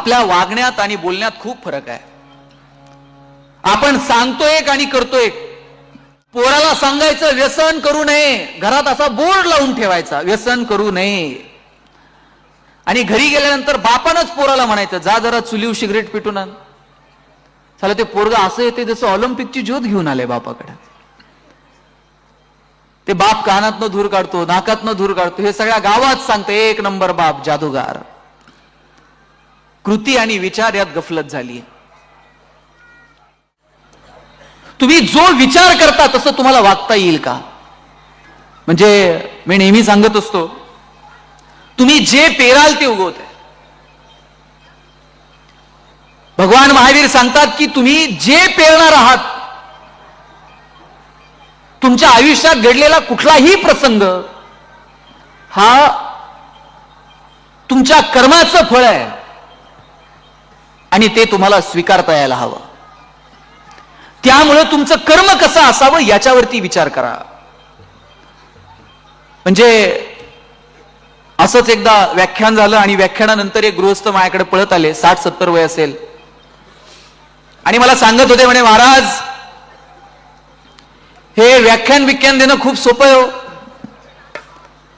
आपल्या वागण्यात आणि बोलण्यात खूप फरक आहे. आपण सांगतो एक आणि करतो एक पोराला सांगायचं व्यसन करू नये. घरात असा बोर्ड लावून ठेवायचा व्यसन करू नये. आणि घरी गेल्यानंतर बापानच पोराला म्हणायचं जा जरा चुलीव सिगरेट पिटून आण. चला ते पोरग असं येते जसं ऑलिम्पिकची ज्योत घेऊन आले बापाकडे. ते बाप कानातनं धूर काढतो नाकातनं धूर काढतो हे सगळ्या गावात सांगते एक नंबर बाप जादूगार. कृती आणि विचार यात गफलत झाली तुम्ही जो विचार करता तसं तुम्हाला वागता येईल का? म्हणजे मी नेहमी सांगत असतो तुम्ही जे पेराल ते उगवते भगवान महावीर सांगतात की तुम्ही जे पेरणार आहात तुमच्या आयुष्यात घडलेला कुठलाही प्रसंग हा तुमच्या कर्माचं फळ आहे. आणि ते तुम्हाला स्वीकारता यायला हवं. त्यामुळे तुमचं कर्म कसं असावं याच्यावरती विचार करा. म्हणजे असंच एकदा व्याख्यान झालं आणि व्याख्यानानंतर एक गृहस्थ माझ्याकडे पळत आले साठ सत्तर वय असेल. आणि मला सांगत होते म्हणे महाराज हे व्याख्यान विख्यान देणं खूप सोपं आहे हो.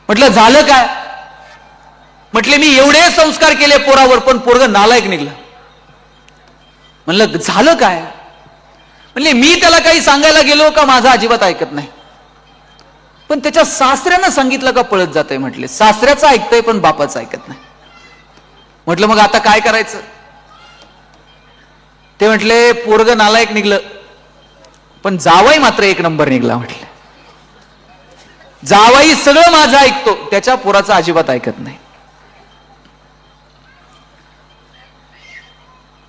म्हटलं झालं काय? म्हटले मी एवढे संस्कार केले पोरावर पण पोरग नालायक निघलं. म्हणलं झालं काय? म्हणले मी त्याला काही सांगायला गेलो का माझा अजिबात ऐकत नाही. पण त्याच्या सासऱ्यानं सांगितलं का पळत जातंय म्हटले. सासऱ्याचं ऐकतंय पण बापाचं ऐकत नाही. म्हटलं मग आता काय करायचं? ते म्हटले पोरग नालायक निघलं पण जावाई मात्र एक नंबर निघला म्हटले. जावाई सगळं माझं ऐकतो त्याच्या पोराचं अजिबात ऐकत नाही.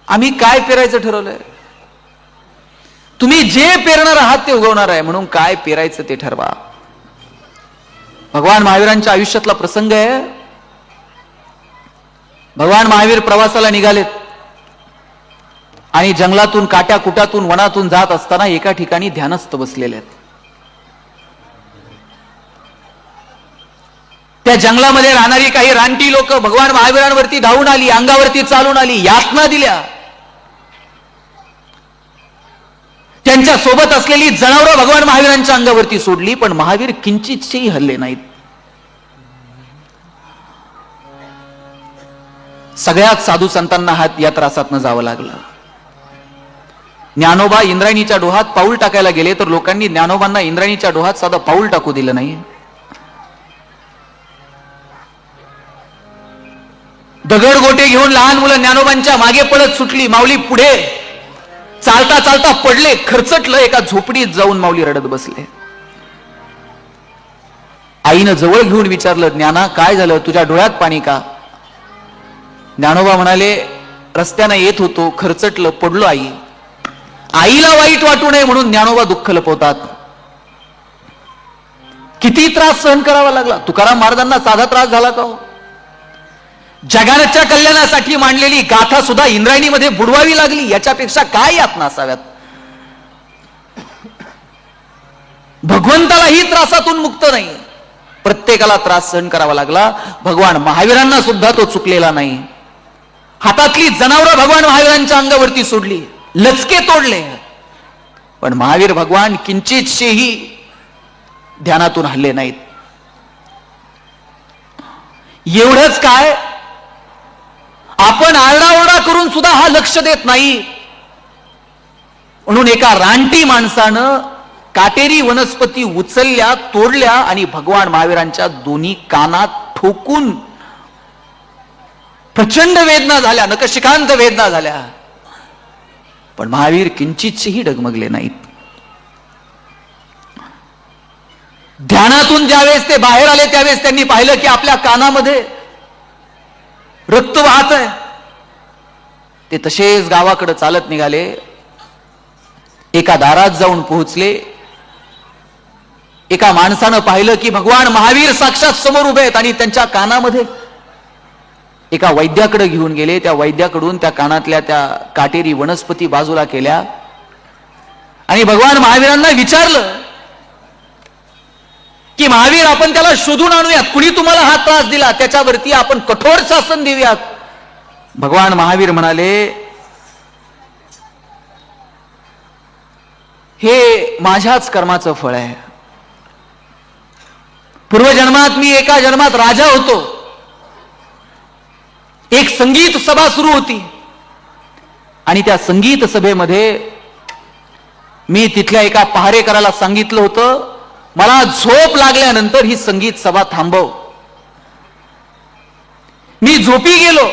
आम्ही काय पेरायचं ठरवलंय? तुम्ही जे पेरणार आहात ते उगवणार आहे म्हणून काय पेरायचं ते ठरवा. भगवान महावीरांच्या आयुष्यातला प्रसंग आहे. भगवान महावीर प्रवासाला निघालेत. आणि जंगलातून काट्या कुट्यातून वनातून जात असताना एका ठिकाणी ध्यानस्थ बसलेले आहेत. त्या जंगलामध्ये राहणारी काही रानटी लोक भगवान महावीरांवरती धावून आली अंगावरती चालून आली यातना दिल्या. त्यांच्यासोबत असलेली जनावरं भगवान महावीरांच्या अंगावरती सोडली पण महावीर किंचितशेही हल्ले नाहीत. सगळ्यात साधू संतांना हात या त्रासातनं जावं लागलं. ज्ञानोबा इंद्रायणीच्या डोहात पाऊल टाकायला गेले तर लोकांनी ज्ञानोबांना इंद्रायणीच्या डोहात साधं पाऊल टाकू दिलं नाही. दगड गोटे घेऊन लहान मुलं ज्ञानोबांच्या मागे पडत सुटली. माऊली पुढे. चालता चालता पडले. खरचटलं एका झोपडीत जाऊन माऊली रडत बसले. आईनं जवळ घेऊन विचारलं ज्ञाना काय झालं? तुझ्या डोळ्यात पाणी का? ज्ञानोबा म्हणाले रस्त्यानं येत होतो. खरचटलं पडलो आई. आईला वाईट वाटू नये म्हणून ज्ञानोबा दुःख लपवतात. किती त्रास सहन करावा लागला? तुकाराम महाराजांना साधा त्रास झाला का हो? जगाच्या कल्याणासाठी मांडलेली गाथा सुद्धा इंद्रायणीमध्ये बुडवावी लागली. याच्यापेक्षा काय यातना असाव्यात भगवंतालाही त्रासातून मुक्त नाही. प्रत्येकाला त्रास सहन करावा लागला. भगवान महावीरांना सुद्धा तो चुकलेला नाही. हातातली जनावरं भगवान महावीरांच्या अंगावरती सोडली. लचके तोडले. पण महावीर भगवान किंचितशेही ध्यानातून हल्ले नाहीत. एवढंच काय? आपण आरडाओरडा करून सुद्धा हा लक्ष देत नाही. म्हणून एका रानटी माणसानं काटेरी वनस्पती उचलल्या तोडल्या आणि भगवान महावीरांच्या दोन्ही कानात ठोकून प्रचंड वेदना झाल्या नकशिकांत वेदना झाल्या. पण महावीर किंचितचेही डगमगले नाहीत. ध्यानातून ज्यावेळेस ते बाहेर आले त्यावेळेस त्यांनी पाहिलं की आपल्या कानामध्ये रक्त वाहत आहे. ते तसेच गावाकडे चालत निघाले. एका दारात जाऊन पोहोचले. एका माणसानं पाहिलं की भगवान महावीर साक्षात समोर उभे आहेत आणि त्यांच्या कानामध्ये एका वैद्याकडे घेऊन गेले. त्या वैद्याकडून त्या कानातल्या त्या काटेरी वनस्पती बाजूला केल्या. आणि भगवान महावीरांना विचारलं की महावीर आपण त्याला शोधून आणूयात. कुणी तुम्हाला हा त्रास दिला? त्याच्यावरती आपण कठोर शासन देऊयात. भगवान महावीर म्हणाले हे माझ्याच कर्माचं फळ आहे. पूर्वजन्मात मी एका जन्मात राजा होतो. एक संगीत सभा सुरू होती. आणि त्या संगीत सभेमध्ये मी तिथल्या एका पहारेकराला सांगितलं होतं मला झोप लागल्यानंतर ही संगीत सभा थांबव. मी झोपी गेलो.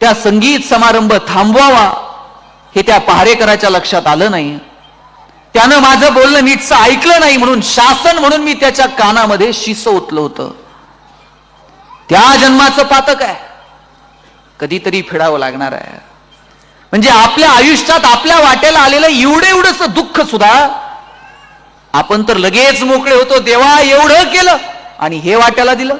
त्या संगीत समारंभ थांबवावा हे त्या पहारेकराच्या लक्षात आलं नाही. त्यानं माझं बोलणं नीटचं ऐकलं नाही म्हणून शासन म्हणून मी त्याच्या कानामध्ये शिस ओतलं होतं. त्या जन्माचं पातक आहे. कधीतरी फेडावं लागणार आहे. म्हणजे आपल्या आयुष्यात आपल्या वाट्याला आलेलं एवढं एवढंच दुःख सुद्धा आपण तर लगेच मोकळे होतो देवा एवढं केलं आणि हे वाट्याला दिलं.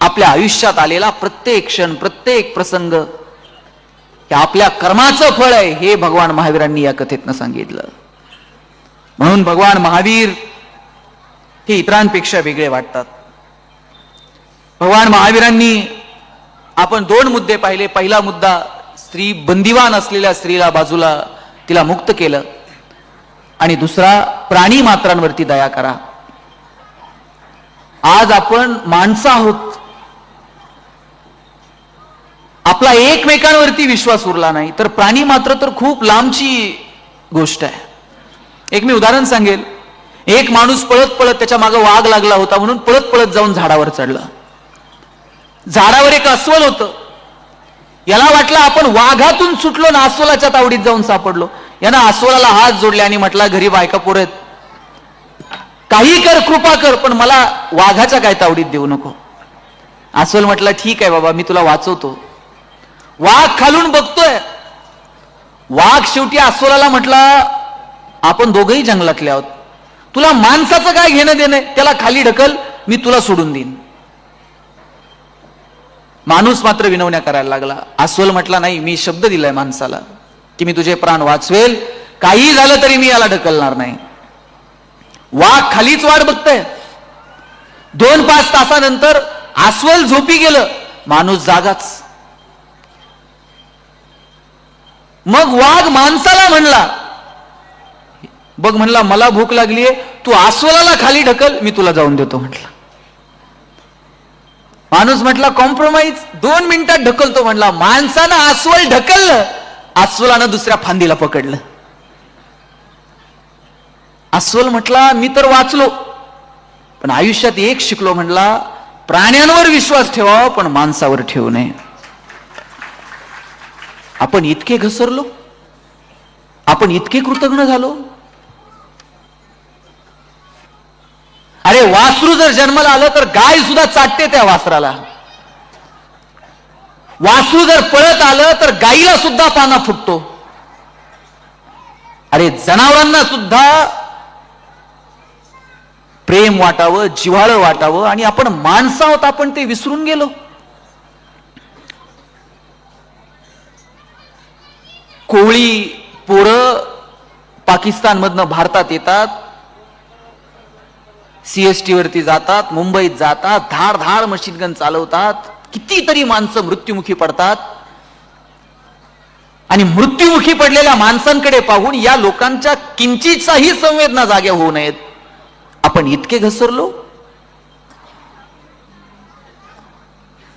आपल्या आयुष्यात आलेला प्रत्येक क्षण प्रत्येक प्रसंग हे आपल्या कर्माचं फळ आहे हे भगवान महावीरांनी या कथेतनं सांगितलं. म्हणून भगवान महावीर हे इतरांपेक्षा वेगळे वाटतात. भगवान महावीरांनी आपण दोन मुद्दे पाहिले. पहिला मुद्दा स्त्री बंदिवान असलेल्या स्त्रीला बाजूला तिला मुक्त केलं. आणि दुसरा प्राणी मात्रांवरती दया करा. आज आपण माणसं आहोत. आपला एकमेकांवरती विश्वास उरला नाही. तर प्राणी मात्र तर खूप लांबची गोष्ट आहे. एक मी उदाहरण सांगेल. एक माणूस पळत पळत त्याच्यामागे वाघ लागला होता म्हणून पळत पळत जाऊन झाडावर चढला. झाडावर एक अस्वल होतं. याला वाटलं आपण वाघातून सुटलो ना अस्वलाच्या तावडीत जाऊन सापडलो. यानं अस्वलाला हात जोडले आणि म्हटला घरी बायका पोरत काही कर कृपा कर पण मला वाघाच्या काय तावडीत देऊ नको. अस्वल म्हटलं ठीक आहे बाबा मी तुला वाचवतो. वाघ खालून बघतोय. वाघ शेवटी अस्वलाला म्हटला आपण दोघही जंगलातले आहोत. तुला माणसाचं काय घेणं देणं त्याला खाली ढकल मी तुला सोडून देईन. माणूस मात्र विनवण्या करायला लागला. अस्वल म्हटला नाही मी शब्द दिलाय माणसाला. की मी तुझे प्राण वाचवेल. काही झालं तरी मी याला ढकलणार नाही. वाघ खालीच वाट बघतय. दोन पाच तासानंतर अस्वल झोपी गेलं. माणूस जागाच. मग वाघ माणसाला म्हणला बघ म्हणला मला भूक लागलीये. तू अस्वलाला खाली ढकल मी तुला जाऊन देतो म्हटला. माणूस म्हटला कॉम्प्रोमाइज. दोन मिनिटात ढकलतो म्हणला माणसानं अस्वल ढकललं. अस्वलानं दुसऱ्या फांदीला पकडलं. अस्वल म्हटला मी तर वाचलो पण आयुष्यात एक शिकलो म्हटला प्राण्यांवर विश्वास ठेवावा पण माणसावर ठेवू नये. आपण इतके घसरलो आपण इतके कृतज्ञ झालो. अरे वासरू जर जन्माला आलं तर गाय सुद्धा चाटते त्या वासराला. वासू जर पळत आलं तर गाईला सुद्धा पाना फुटतो. अरे जनावरांना सुद्धा प्रेम वाटावं जिव्हाळं वाटावं आणि आपण माणसं आहोत आपण ते विसरून गेलो. कोळी पोरं पाकिस्तानमधनं भारतात येतात सीएसटी वरती जातात मुंबईत जातात धाड धाड मशीन गन चालवतात कितीतरी माणसं मृत्युमुखी पडतात. आणि मृत्युमुखी पडलेल्या माणसांकडे पाहून या लोकांच्या किंचितचाही संवेदना जाग्या होऊ नयेत. आपण इतके घसरलो?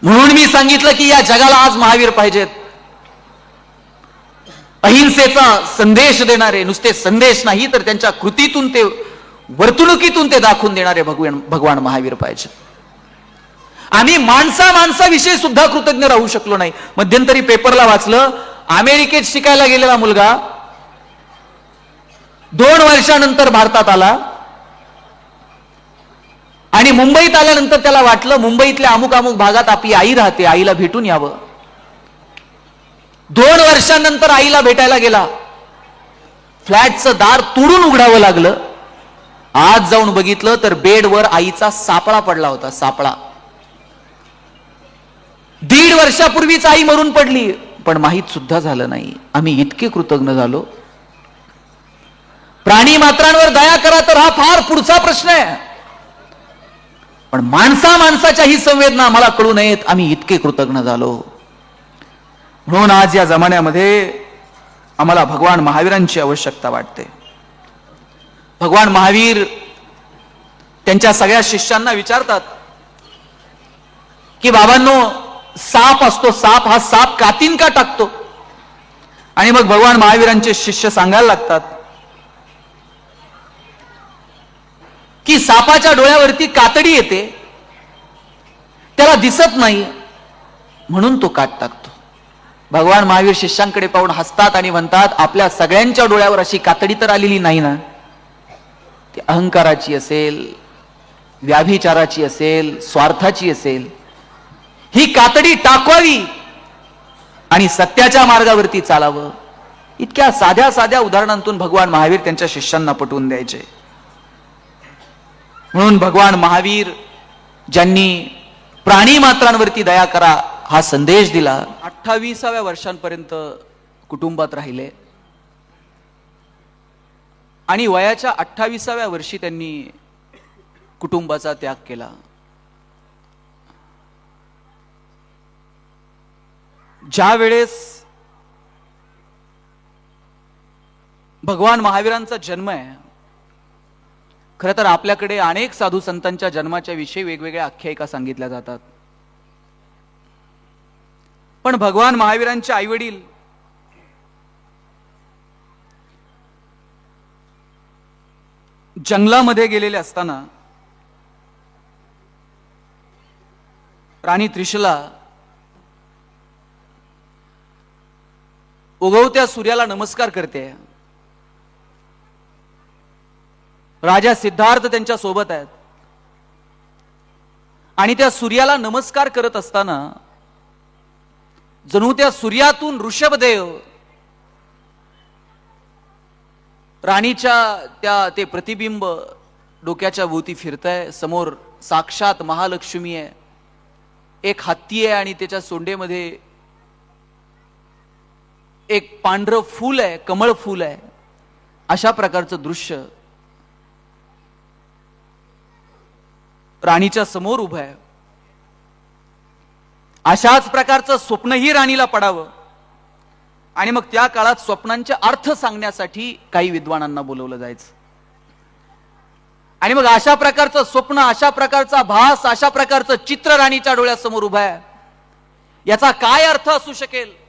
म्हणून मी सांगितलं की या जगाला आज महावीर पाहिजेत. अहिंसेचा संदेश देणारे नुसते संदेश नाही तर त्यांच्या कृतीतून ते वर्तणुकीतून ते दाखवून देणारे भगवान भगवान महावीर पाहिजे आम्ही माणसा माणसाविषयी सुद्धा कृतज्ञ राहू शकलो नाही. मध्यंतरी पेपरला वाचलं अमेरिकेत शिकायला गेलेला मुलगा दोन वर्षानंतर भारतात आला. आणि मुंबईत आल्यानंतर त्याला वाटलं मुंबईतल्या अमुक अमुक भागात आपली आई राहते आईला भेटून यावं. दोन वर्षानंतर आईला भेटायला गेला. फ्लॅटचं दार तोडून उघडावं लागलं. आज जाऊन बघितलं तर बेडवर आईचा सापळा पडला होता सापळा. दीड वर्षापूर्वीच आई मरून पडली. पण माहीत सुद्धा झालं नाही. आम्ही इतके कृतज्ञ झालो. प्राणी मात्रांवर दया करा तर हा फार पुढचा प्रश्न आहे. पण माणसा माणसाच्याही संवेदना आम्हाला कळू नयेत. आम्ही इतके कृतज्ञ झालो. म्हणून आज या जमान्यामध्ये आम्हाला भगवान महावीरांची आवश्यकता वाटते. भगवान महावीर त्यांच्या सगळ्या शिष्यांना विचारतात की बाबांनो साप असतो साप हा साप कातीन का टाकतो. आणि मग भगवान महावीरांचे शिष्य सांगायला लागतात की सापाच्या डोळ्यावरती कातडी येते त्याला दिसत नाही म्हणून तो काट टाकतो. भगवान महावीर शिष्यांकडे पाहून हसतात आणि म्हणतात आपल्या सगळ्यांच्या डोळ्यावर अशी कातडी तर आलेली नाही ना? ती अहंकाराची असेल व्याभिचाराची असेल स्वार्थाची असेल ही कातडी टाकवावी आणि सत्याच्या मार्गावरती चालावं. इतक्या साध्या साध्या उदाहरणांतून भगवान महावीर त्यांच्या शिष्यांना पटवून द्यायचे. म्हणून भगवान महावीर ज्यांनी प्राणी मात्रांवरती दया करा हा संदेश दिला अठ्ठावीसाव्या वर्षांपर्यंत कुटुंबात राहिले. आणि वयाच्या अठ्ठावीसाव्या वर्षी त्यांनी कुटुंबाचा त्याग केला. ज्या वेळेस भगवान महावीरांचा जन्म आहे खर तर आपल्याकडे अनेक साधू संतांच्या जन्माच्या विषयी वेगवेगळ्या आख्यायिका सांगितल्या जातात. पण भगवान महावीरांचे आई वडील जंगलामध्ये गेलेले असताना राणी त्रिशला उगवत्या सूर्याला नमस्कार करते. राजा सिद्धार्थ त्यांच्यासोबत आहेत. आणि त्या सूर्याला नमस्कार करत असताना जणू त्या सूर्यातून ऋषभदेव राणीच्या त्या ते प्रतिबिंब डोक्याच्या भोवती फिरतंय समोर साक्षात महालक्ष्मी आहे. एक हत्ती आहे आणि त्याच्या सोंडेमध्ये एक पांढरं फूल आहे कमळ फूल आहे. अशा प्रकारचं दृश्य राणीच्या समोर उभं आहे. अशाच प्रकारचं स्वप्नही राणीला पडावं. आणि मग त्या काळात स्वप्नांचे अर्थ सांगण्यासाठी काही विद्वानांना बोलवलं जायचं. आणि मग अशा प्रकारचं स्वप्न अशा प्रकारचा भास अशा प्रकारचं चित्र राणीच्या डोळ्यासमोर उभं आहे. याचा काय अर्थ असू शकेल?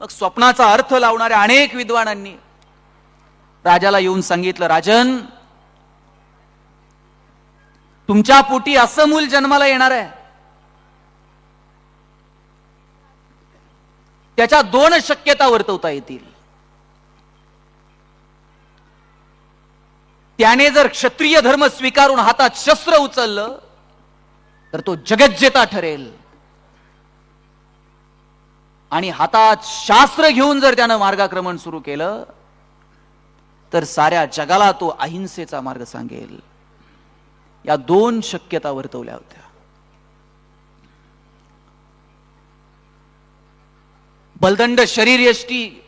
मग स्वप्नाचा अर्थ लावणाऱ्या अनेक विद्वानांनी राजाला येऊन सांगितलं राजन तुमच्या पोटी असं मूल जन्माला येणार आहे. त्याच्या दोन शक्यता वर्तवता येतील. त्याने जर क्षत्रिय धर्म स्वीकारून हातात शस्त्र उचललं तर तो जगज्जेता ठरेल. आणि हातात शास्त्र घेऊन जर त्यानं मार्गाक्रमण सुरू केलं तर साऱ्या जगाला तो अहिंसेचा मार्ग सांगेल. या दोन शक्यता वर्तवल्या होत्या. बलदंड शरीर यष्टी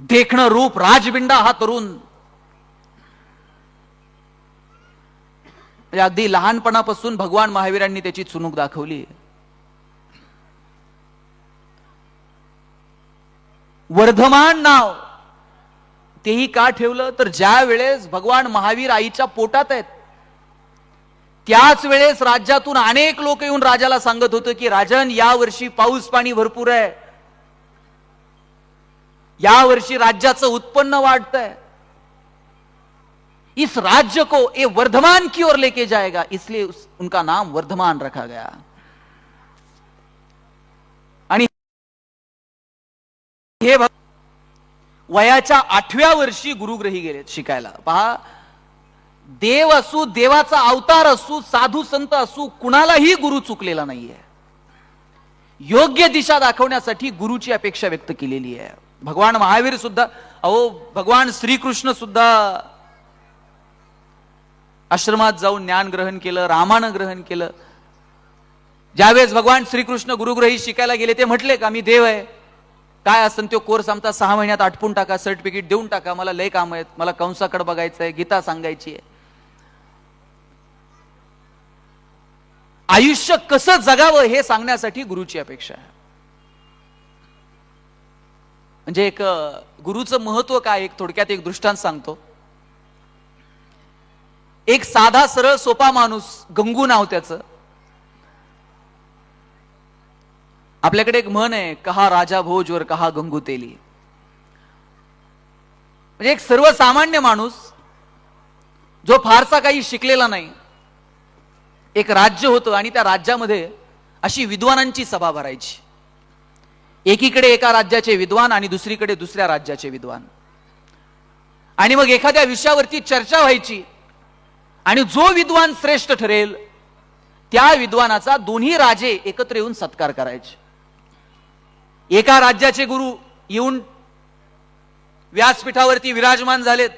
देखणं रूप राजबिंडा हा तरुण. म्हणजे अगदी लहानपणापासून भगवान महावीरांनी त्याची चुणूक दाखवली. वर्धमान नाव. तेही का ठेवलं? तर ज्या वेळेस भगवान महावीर आईच्या पोटात आहेत त्याच वेळेस राज्यातून अनेक लोक येऊन राजाला सांगत होते की राजन या वर्षी पाऊस पाणी भरपूर आहे. या वर्षी राज्याचं उत्पन्न वाढतंय. इस राज्य को ये वर्धमान की ओर लेके जाएगा. इसलिए उस, उनका नाम वर्धमान रखा गया आणि हे भग- वयाच्या आठव्या वर्षी गुरुग्रही गेले शिकायला. पहा देव असू देवाचा अवतार असू साधू संत असू कुणालाही गुरु चुकलेला नाहीये. योग्य दिशा दाखवण्यासाठी गुरुची अपेक्षा व्यक्त केलेली आहे. भगवान महावीर सुद्धा अहो भगवान श्रीकृष्ण सुद्धा आश्रमात जाऊन ज्ञान ग्रहण केलं रामानं ग्रहण केलं. ज्यावेळेस भगवान श्रीकृष्ण गुरुग्रही शिकायला गेले ते म्हटले का मी देव आहे. काय असतं तो कोर्स आमचा सहा महिन्यात आटपून टाका सर्टिफिकेट देऊन टाका. मला लय काम आहेत. मला कंसाकडे बघायचं आहे गीता सांगायची आहे. आयुष्य कसं जगावं हे सांगण्यासाठी गुरुची अपेक्षा आहे. म्हणजे एक गुरुचं महत्त्व काय? एक थोडक्यात एक दृष्टांत सांगतो. एक साधा सरळ सोपा माणूस गंगू नाव त्याचं. आपल्याकडे एक म्हण आहे कहा राजा भोजवर कहा गंगू तेली. म्हणजे एक सर्वसामान्य माणूस जो फारसा काही शिकलेला नाही एक राज्य होतं आणि त्या राज्यामध्ये अशी विद्वानांची सभा भरायची. एकीकडे एका राज्याचे विद्वान आणि दुसरीकडे दुसऱ्या राज्याचे विद्वान. आणि मग एखाद्या विषयावरती चर्चा व्हायची आणि जो विद्वान श्रेष्ठ ठरेल त्या विद्वानाचा दोन्ही राजे एकत्र येऊन सत्कार करायचे. एका राज्याचे गुरु येऊन व्यासपीठावरती विराजमान झालेत.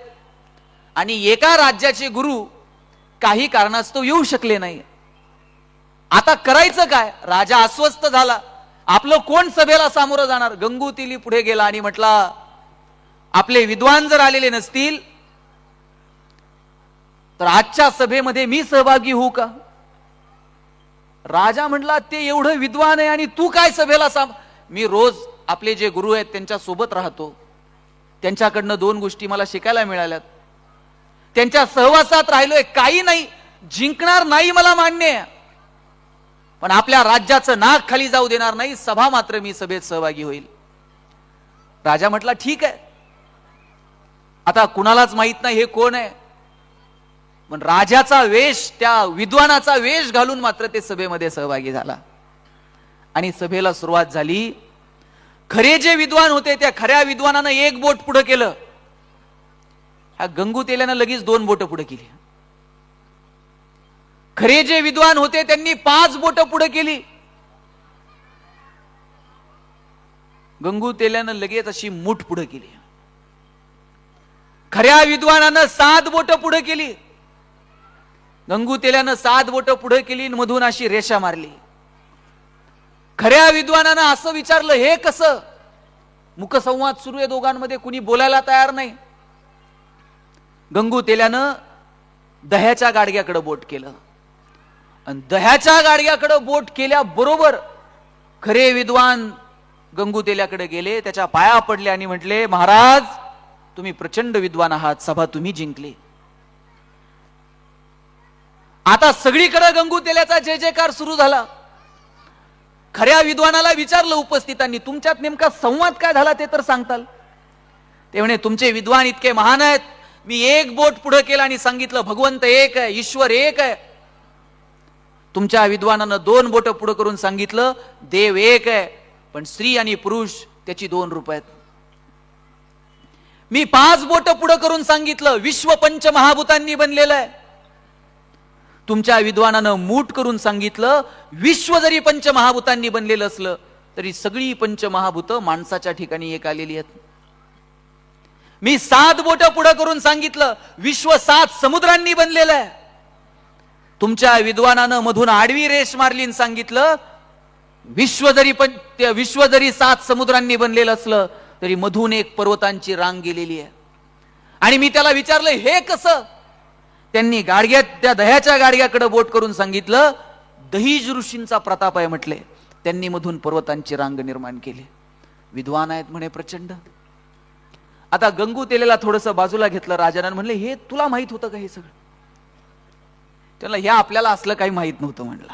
आणि एका राज्याचे गुरु काही कारणास्तव येऊ शकले नाही. आता करायचं काय? राजा अस्वस्थ झाला. आपलं कोण सभेला सामोरं जाणार? गंगूतिली पुढे गेला आणि म्हटला आपले विद्वान जर आलेले नसतील तर आजच्या सभेमध्ये मी सहभागी होऊ का? राजा म्हटला ते एवढं विद्वान आहे आणि तू काय सभेला साम मी रोज आपले जे गुरु आहेत त्यांच्यासोबत राहतो. त्यांच्याकडनं दोन गोष्टी मला शिकायला मिळाल्यात. त्यांच्या सहवासात राहिलोय काही नाही जिंकणार नाही मला मान्य पण आपल्या राज्याचं नाक खाली जाऊ देणार नाही सभा मात्र मी सभेत सहभागी होईल. राजा म्हटला ठीक आहे. आता कुणालाच माहीत नाही हे कोण आहे. पण राजाचा वेश त्या विद्वानाचा वेश घालून मात्र ते सभेमध्ये सहभागी झाला. आणि सभेला सुरुवात झाली. खरे जे विद्वान होते त्या खऱ्या विद्वानानं एक बोट पुढं केलं. ह्या गंगू तेल्यानं लगेच दोन बोट पुढे केली. खरे जे विद्वान होते त्यांनी पाच बोट पुढे केली. गंगू तेल्यानं लगेच अशी मूठ पुढे केली. खऱ्या विद्वानानं सात बोट पुढे केली. गंगू तेल्यानं सात बोट पुढे केली मधून अशी रेषा मारली. खऱ्या विद्वानानं असं विचारलं हे कसं? मुखसंवाद सुरू आहे दोघांमध्ये कुणी बोलायला तयार नाही. गंगू तेल्यानं दह्याच्या गाडग्याकडे बोट केलं. आणि दह्याच्या गाडग्याकडे बोट केल्याबरोबर खरे विद्वान गंगू तेल्याकडे गेले त्याच्या पाया पडले आणि म्हटले महाराज तुम्ही प्रचंड विद्वान आहात सभा तुम्ही जिंकली. आता सगळीकडे गंगू तेल्याचा जय जयकार सुरू झाला. खऱ्या विद्वानाला विचारलं उपस्थितांनी तुमच्यात नेमका संवाद काय झाला ते तर सांगताल. ते म्हणे तुमचे विद्वान इतके महान आहेत. मी एक बोट पुढे केलं आणि सांगितलं भगवंत एक आहे ईश्वर एक आहे. तुमच्या विद्वानानं दोन बोट पुढे करून सांगितलं देव एक आहे पण स्त्री आणि पुरुष त्याची दोन रूप आहेत. मी पाच बोट पुढे करून सांगितलं विश्व पंच महाभूतांनी बनलेलं आहे. तुमच्या विद्वानानं मूठ करून सांगितलं विश्व जरी पंचमहाभूतांनी बनलेलं असलं तरी सगळी पंचमहाभूत माणसाच्या ठिकाणी एक आलेली आहेत. मी सात बोट पुढं करून सांगितलं विश्व सात समुद्रांनी बनलेलं आहे. तुमच्या विद्वानानं मधून आडवी रेष मारली सांगितलं विश्व जरी पण विश्व जरी सात समुद्रांनी बनलेलं असलं तरी मधून एक पर्वतांची रांग गेलेली आहे. आणि मी त्याला विचारलं हे कसं? त्यांनी गाडग्यात त्या दह्याच्या गाडग्याकडे बोट करून सांगितलं दहीज ऋषींचा प्रताप आहे म्हटले. त्यांनी मधून पर्वतांची रांग निर्माण केली. विद्वान आहेत म्हणे प्रचंड. आता गंगू तेलेला थोडस बाजूला घेतलं राजानं म्हणले हे तुला माहीत होतं का हे सगळं? त्याला हे आपल्याला असलं काही माहीत नव्हतं म्हणलं.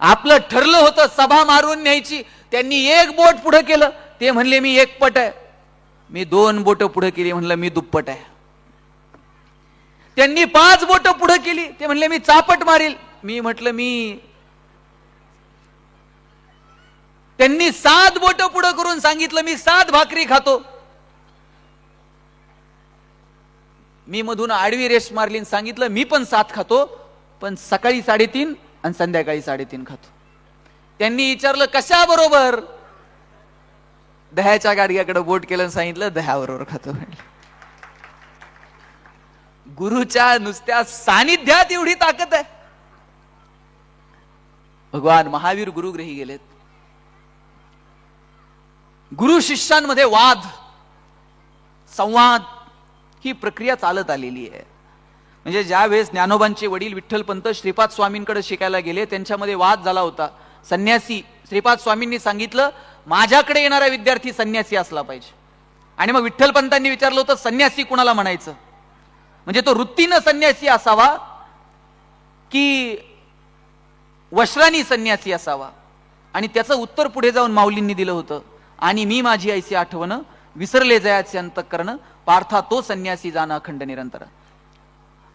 आपलं ठरलं होतं सभा मारून न्यायची. त्यांनी एक बोट पुढे केलं. ते म्हणले मी एक पट आहे. मी दोन बोट पुढे केली. म्हणलं मी दुप्पट आहे. त्यांनी पाच बोट पुढे केली. ते म्हणले मी चापट मारील. मी म्हटलं मी. त्यांनी सात बोट पुढे करून सांगितलं मी सात भाकरी खातो. मी मधून आडवी रेष मारली सांगितलं मी पण सात खातो पण सकाळी साडेतीन आणि संध्याकाळी साडेतीन खातो. त्यांनी विचारलं कशा बरोबर? दह्याच्या गाडग्याकडे बोट केलं सांगितलं दह्याबरोबर खातो. म्हटलं गुरुच्या नुसत्या सानिध्यात एवढी ताकद आहे. भगवान महावीर गुरुग्रही गेलेत. गुरु शिष्यांमध्ये वाद संवाद ही प्रक्रिया चालत आलेली आहे. म्हणजे ज्या वेळेस ज्ञानोबांचे वडील विठ्ठलपंत श्रीपाद स्वामींकडे शिकायला गेले त्यांच्यामध्ये वाद झाला होता. संन्यासी श्रीपाद स्वामींनी सांगितलं माझ्याकडे येणारा विद्यार्थी संन्यासी असला पाहिजे. आणि मग विठ्ठलपंतांनी विचारलं होतं संन्यासी कुणाला म्हणायचं? म्हणजे तो वृत्तीनं संन्यासी असावा की वश्रानी संन्यासी असावा? आणि त्याचं उत्तर पुढे जाऊन माऊलींनी दिलं होतं. आणि मी माझी ऐसी आठवण विसरले जयाचे अंतकरण पार्था तो संन्यासी जाणं अखंड निरंतर.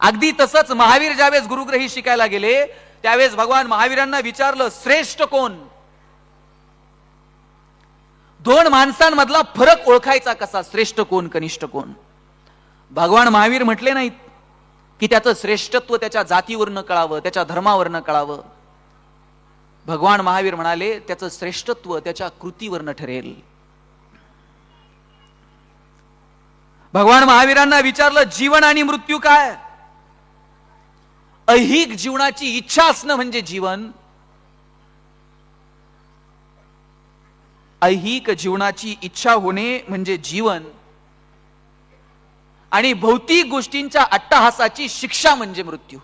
अगदी तसंच महावीर ज्यावेळेस गुरुग्रही शिकायला गेले त्यावेळेस भगवान महावीरांना विचारलं श्रेष्ठ कोण? दोन माणसांमधला फरक ओळखायचा कसा? श्रेष्ठ कोण कनिष्ठ कोण? भगवान महावीर म्हटले नाहीत की त्याचं श्रेष्ठत्व त्याच्या जातीवरनं कळावं त्याच्या धर्मावरनं कळावं. भगवान महावीर म्हणाले त्याचं श्रेष्ठत्व त्याच्या कृतीवरनं ठरेल. भगवान महावीरांना विचारलं जीवन आणि मृत्यू काय? ऐहिक जीवनाची इच्छा असणं म्हणजे जीवन. ऐहिक जीवनाची इच्छा होणे म्हणजे जीवन. आणि भौतिक गोष्टींच्या अट्टहासाची शिक्षा म्हणजे मृत्यू.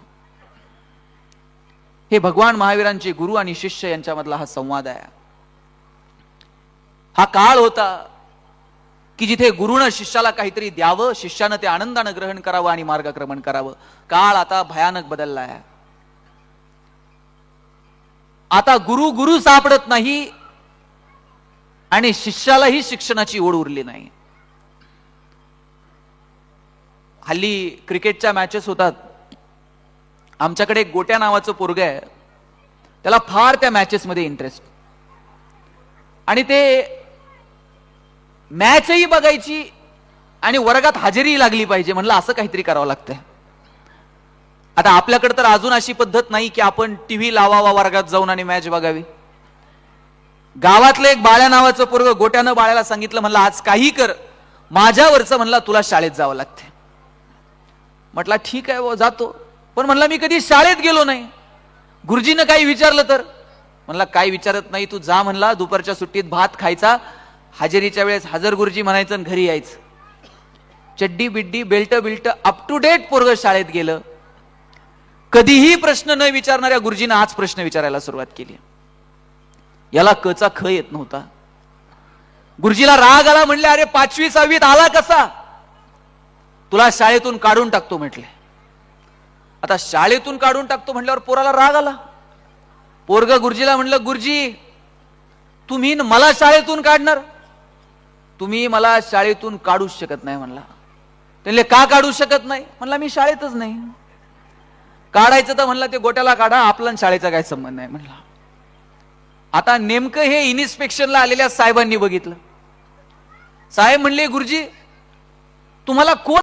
हे भगवान महावीरांचे गुरु आणि शिष्य यांच्यामधला हा संवाद आहे. हा काळ होता की जिथे गुरुनं शिष्याला काहीतरी द्यावं शिष्यानं ते आनंदानं ग्रहण करावं आणि मार्गक्रमण करावं. काळ आता भयानक बदलला आहे. आता गुरु गुरु सापडत नाही आणि शिष्यालाही शिक्षणाची ओढ उरली नाही. हल्ली क्रिकेटच्या मॅचेस होतात. आमच्याकडे एक गोट्या नावाचं पोरग आहे. त्याला फार त्या मॅचेसमध्ये इंटरेस्ट आणि ते मॅचही बघायची आणि वर्गात हजेरी लागली पाहिजे म्हणलं असं काहीतरी करावं लागतंय. आता आपल्याकडे तर अजून अशी पद्धत नाही की आपण टीव्ही लावावा वर्गात जाऊन आणि मॅच बघावी. गावातलं एक बाळ्या नावाचं पोरग गोट्यानं बाळ्याला सांगितलं म्हणलं आज काही कर. माझ्यावरचं म्हणला तुला शाळेत जावं लागते म्हटला ठीक आहे बुवा, जातो. पण म्हणला मी कधी शाळेत गेलो नाही. गुरुजीनं काही विचारलं तर? म्हणला काही विचारत नाही तू जा म्हणला दुपारच्या सुट्टीत भात खायचा. हजेरीच्या वेळेस हजर गुरुजी म्हणायचं आणि घरी यायचं. चड्डी बिड्डी belt built up to date पोरग शाळेत गेलं. कधीही प्रश्न न विचारणाऱ्या गुरुजीनं आज प्रश्न विचारायला सुरुवात केली. याला कचा ख येत नव्हता. गुरुजीला राग आला म्हणले अरे पाचवी सहावीत आला कसा? तुला शाळेतून काढून टाकतो म्हटले. आता शाळेतून काढून टाकतो म्हटल्यावर पोराला राग आला. पोरग गुरुजीला म्हणलं गुरुजी तुम्ही मला शाळेतून काढणार? तुम्ही मला शाळेतून काढूच शकत नाही म्हणला. त्यांनी का काढू शकत नाही? म्हणला मी शाळेतच नाही. काढायचं तर म्हणलं ते गोट्याला काढा आपला शाळेचा काय संबंध नाही म्हणला. आता नेमकं हे इन्स्पेक्शनला आलेल्या साहेबांनी बघितलं. साहेब म्हणले गुरुजी तुम्हाला कोण